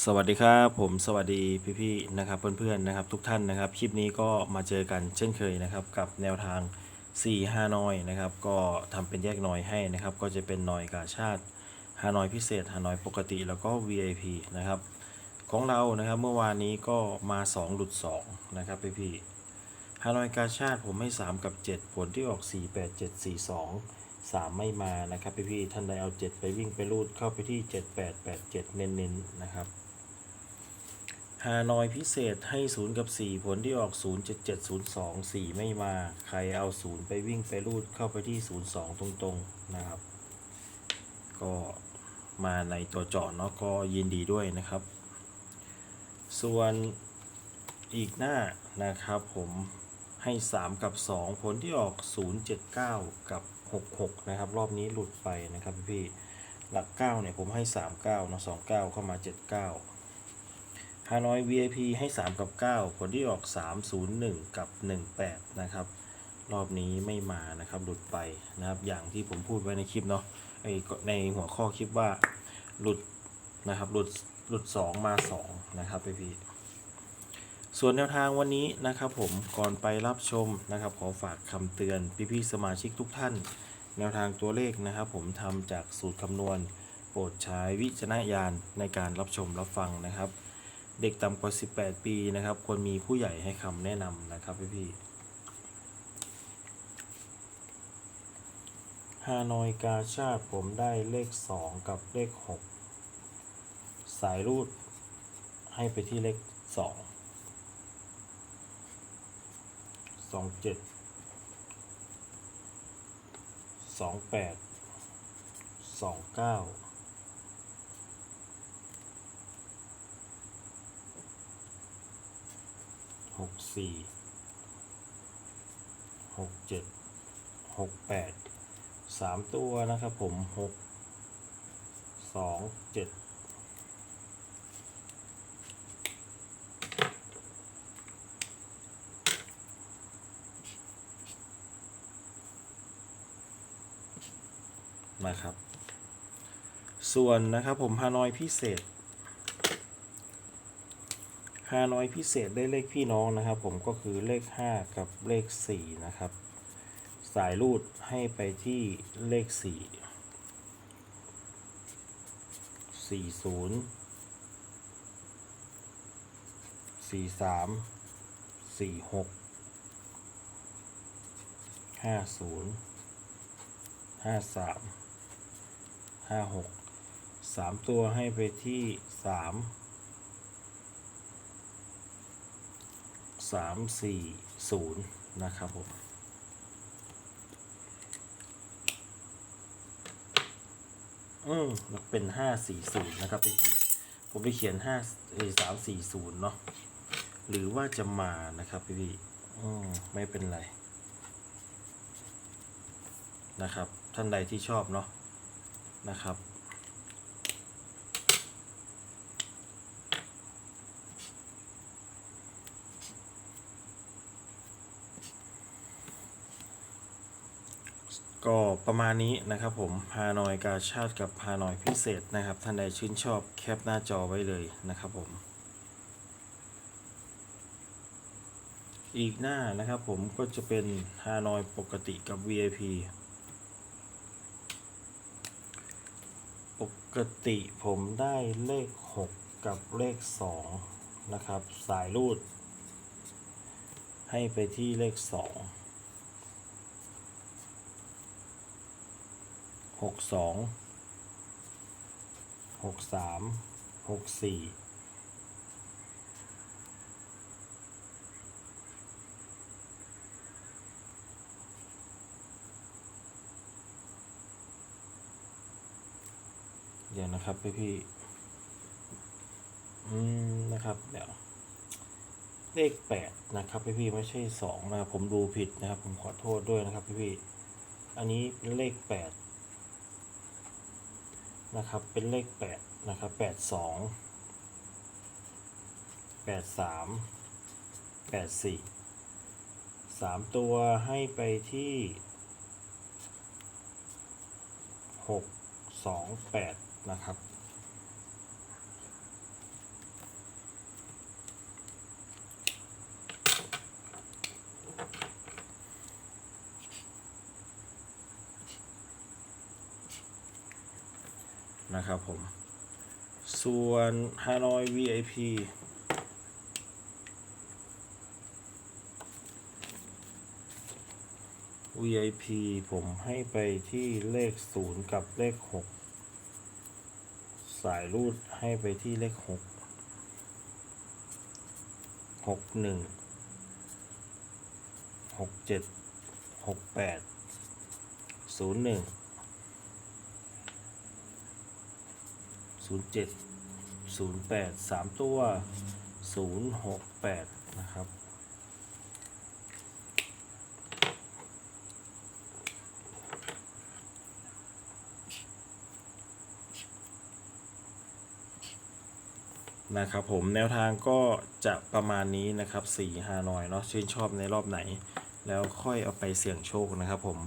สวัสดีครับผมสวัสดีพี่ๆนะครับเพื่อนๆนะครับทุกท่านนะครับคลิปนี้ก็มาเจอกันเช่นเคยนะครับกับแนวทาง 4 5น้อยนะครับก็ทำเป็นแยกนอยให้นะครับก็จะเป็นนอยกาชาติฮาน้อยพิเศษฮาน้อยปกติแล้วก็ VIP นะครับของเรานะครับเมื่อวานนี้ก็มา 2 หลุด 2 นะครับพี่ๆฮานอยกาชาติผมให้ 3 กับ 7 ผลที่ออก 4 8 7 4 2 3ไม่มานะครับพี่ๆท่านใดเอา7ไปวิ่งไปรูดเข้าไปที่7 8 8 7เน้นๆนนะครับฮานอยพิเศษให้0กับ4ผลที่ออก0 7 7 0 2 4ไม่มา ใครเอา0ไปวิ่งไปรูดเข้าไปที่0 2ตรงๆนะครับ ก็มาในตัวจาะเนาะก็ยินดีด้วยนะครับ ส่วนอีกหน้านะครับผม ให้ 3 กับ 2 ผลที่ออก 0 7 9 กับ 66 นะครับ รอบนี้หลุดไปนะครับพี่หลัก 9 เนี่ย ผมให้ 3 9เนาะ2 9 เข้ามา 7 9ฮานอย VIP ให้ 3 กับ 9 ผลที่ออก 301 กับ 18 นะครับ รอบนี้ไม่มานะครับ หลุดไปนะครับ อย่างที่ผมพูดไว้ในคลิปเนาะไอในหัวข้อคลิปว่าหลุดนะครับ หลุดหลุด 2 มา 2 นะครับพี่พี่ ส่วนแนวทางวันนี้นะครับผมก่อนไปรับชมนะครับขอฝากคำเตือนพี่ๆสมาชิกทุกท่าน แนวทางตัวเลขนะครับ ผมทำจากสูตรคำนวณ โปรดใช้วิจารณญาณในการรับชมรับฟังนะครับ เด็กต่ำกว่า 18 ปีนะครับควรมีผู้ใหญ่ให้คำแนะนำนะครับพี่พี่ฮานอยกาชาติผมได้เลข 2 กับเลข 6 สายรูดให้ไปที่เลข 2 2 7 2 8 2 9หกสี่หกเจ็ดหกแปดสามตัวนะครับผมหกสองเจ็ด นะครับ ส่วนนะครับผมฮานอยพิเศษฮานอยพิเศษได้เลขพี่น้องนะครับ ผมก็คือเลข 5 กับเลข 4 นะครับ สายรูดให้ไปที่เลข 4 40 43 46 50 53 56 3ตัวให้ไปที่3สามสี่ศูนย์นะครับผมอืมเป็นห้าสี่ศูนย์นะครับพี่ผมไปเขียนห้าสามสี่ศูนย์เนาะหรือว่าจะมานะครับพี่พี่อืมไม่เป็นไร นะครับ ท่านใดที่ชอบเนาะ นะครับ ก็ประมาณนี้นะครับผมฮานอยกาชาติกับฮานอยพิเศษนะครับ ท่านใดชื่นชอบแคปหน้าจอไว้เลยนะครับผม อีกหน้านะครับผมก็จะเป็นฮานอยปกติกับ VIP กติผมได้เลข 6 กับเลข 2 นะครับ สายรูด ให้ไปที่เลข 2 6 2 6 3 6 4 เดี๋ยวนะครับพี่พี่อืมนะครับ เดี๋ยว เลขแปดนะครับพี่พี่ไม่ใช่สองนะครับผมดูผิดนะครับ ผมขอโทษด้วยนะครับพี่พี่อันนี้เลขแปดนะครับ เป็นเลขแปดนะครับแปดสองแปดสามแปดสี่สามตัวให้ไปที่หกสองแปด นะครับ นะครับผม ส่วนฮานอย VIP VIP ผมให้ไปที่เลข 0 กับเลข 6 สายรูดให้ไปที่เลขหกหกหนึ่งหกเจ็ดหกแปดศูนย์หนึ่งศูนย์เจ็ดศูนย์แปดสามตัวศูนย์หกแปดนะครับ นะครับผมแนวทางก็จะประมาณนี้นะครับ4ฮานอยเนาะชื่นชอบในรอบไหน แล้วค่อยเอาไปเสี่ยงโชคนะครับผม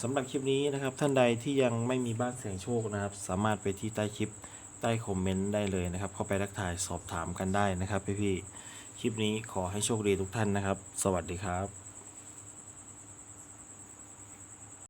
สำหรับคลิปนี้นะครับท่านใดที่ยังไม่มีบ้านเสี่ยงโชคนะครับ สามารถไปที่ใต้คลิปใต้คอมเมนต์ได้เลยนะครับ เข้าไปทักทายสอบถามกันได้นะครับพี่ๆคลิปนี้ขอให้โชคดีทุกท่านนะครับ สวัสดีครับ